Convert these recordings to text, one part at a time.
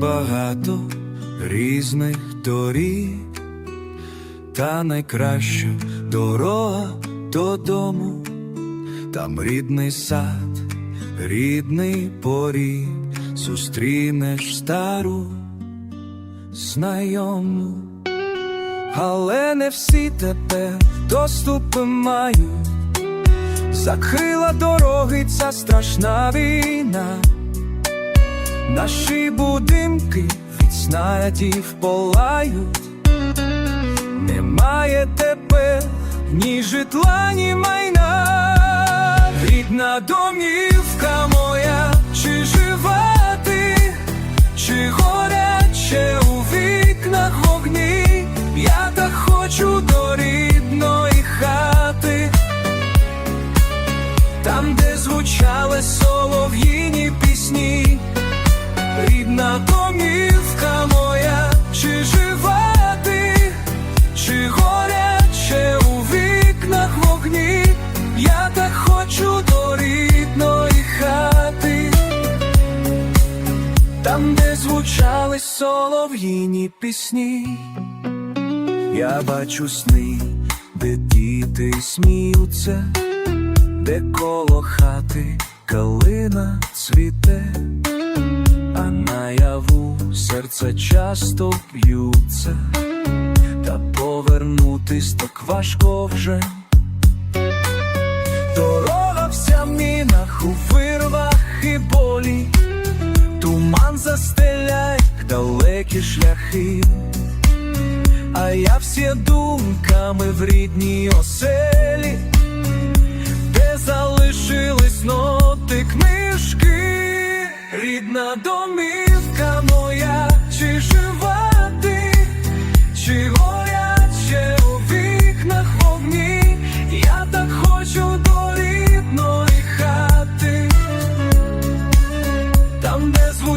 багато різних доріг, та найкраща дорога додому, там рідний сад, рідний поріг, зустрінеш стару знайому, але не всі тепер доступи мають. Закрила дороги ця страшна війна, наші будинки від снарядів полають, немає тепер ні житла, ні майна, рідна домівка там, де звучали солов'їні пісні, я бачу сни, де діти сміються де коло хати калина цвіте, а наяву серця часто б'ються, та повернутись так важко вже. Дорога вся в мінах у вирвах і болі, туман далекі шляхи. А я всі думками в рідній оселі де залишились ноти книжки, рідна домівка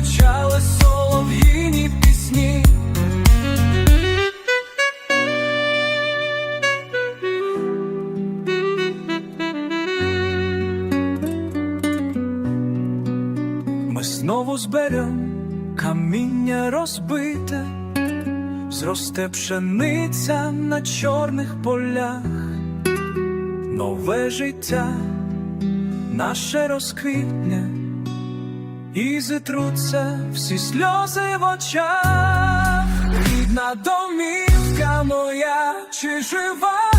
звучали солов'їні пісні. Ми знову зберем каміння розбите, зросте пшениця на чорних полях, нове життя наше розквітне, і зітруться всі сльози в очах, рідна домівка моя, чи жива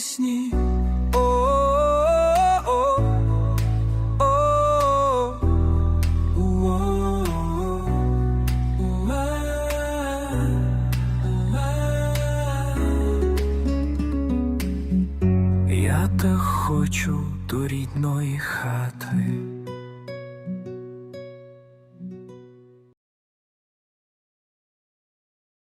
пісні. О-о-о, о-о-о, у-о-о, у-а-а. Я так хочу до рідної хати.